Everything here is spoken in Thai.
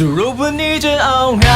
สรุปวันนี้จะเอาไง